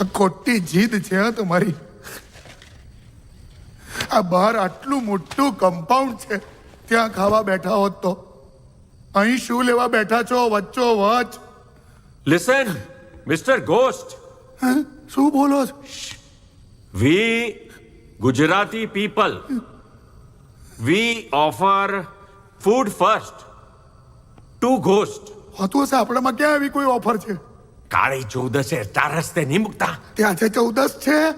આ ખોટી જીદ છે તમારી આ બહાર આટલું મોટું કમ્પાઉન્ડ છે ત્યાં ખાવા બેઠા હોત તો. અહીં શું લેવા બેઠા છો વચ્ચો વચ? Listen mister ghost? શું બોલો we Gujarati people we offer food first to ghost હોતું હશે આપણામાં ક્યાં એવી કોઈ ઓફર છે? કાળી ચૌદસે ચાર રસ્તે નહીં મૂકતા ત્યાં છે ચૌદસ છે?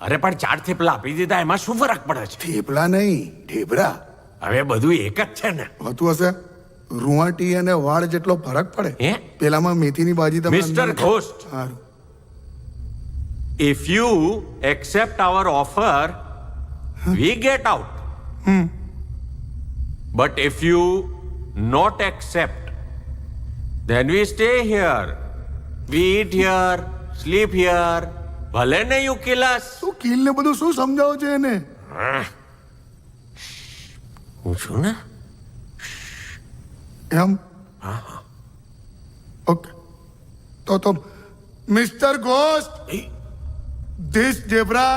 અરે પણ ચાર થેપલા આપી દીધા એમાં શું ફરક પડે છે? થેપલા નહીં ઢેબરા. હવે બધું એક જ છે ને. હોતું હશે? રૂવાટી અને વાળ જેટલો ફરક પડે હે? પેલામાં મેથીની ભાજી તમે મિસ્ટર ઘોસ્ટ સારું. If you accept our offer we get out hmm. But if you not accept then we stay here. We eat here sleep here ભલે ને યુ કિલાસ. શું કિલ ને બધું શું સમજાવો છે એને? હું. છું ને? એમ? હા ઓકે તો તો મિસ્ટર ઘોસ્ટ ધીસ જેબ્રા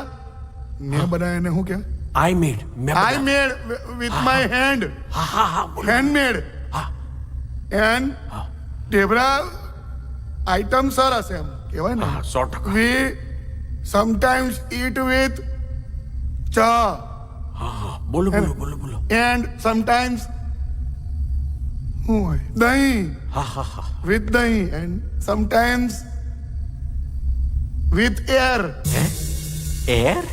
મેં બનાવ્યા એને શું કે I made I made with my hand હા હા. હા હેન્ડ મેડ હા. એન્ડ ઢેબરા આઈટમ સરસ એમ કહેવાય ને સો ટકા. વી સમટાઈમ્સ ઈટ વિથ ચા બોલો બોલો બોલો બોલો. એન્ડ સમટાઈમ્સ હોય. દહીં. હા હા હા. વિથ દહીં. And sometimes with uh uh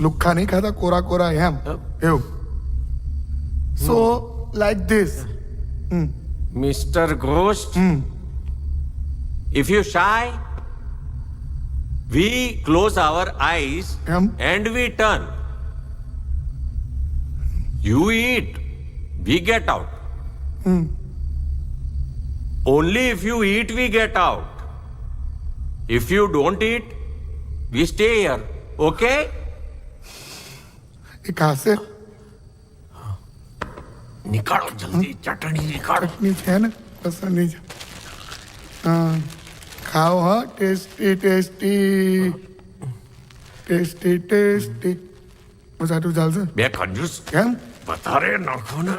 લુખ્ખા નહીં ખાતા કોરા કોરા એમ. એવું. So like this mister Ghost, If you shy, we close our eyes Um. and we turn. You eat, we get out. Only if you eat, we get out. If you don't eat, we stay here. Okay? ये निकालो जल्दी चटनी निकालो नहीं फेन पसंद नहीं हाँ ખાઓ હા? ટેસ્ટી ટેસ્ટી ટેસ્ટી ટેસ્ટી મજાટું ચાલશે. બે કંજૂસ કેમ? વધારે નાખો ને.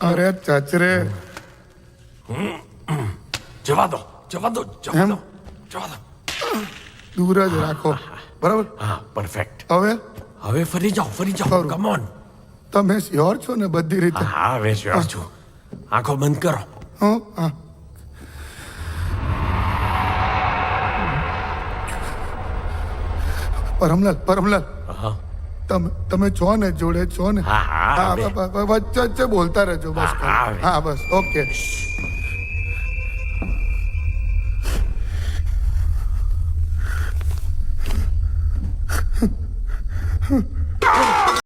અરે ચચરે. જવા દો જવા દો જવા દો જવા દો. દૂર જ રાખો. બરાબર? હા પરફેક્ટ હવે? હવે ફરી જાઓ ફરી જાઓ. કમ ઓન તમે શ્યોર છો ને બધી રીતે? હા હવે શ્યોર છું. આંખો બંધ કરો. હં? પરમલાલ પરમલાલ. હા. તમે તમે છો ને જોડે છો ને? હા, હા, હવે. બ- બ- વચ્ચે વચ્ચે બોલતા રહેજો બસ હા, હા, હા બસ ઓકે.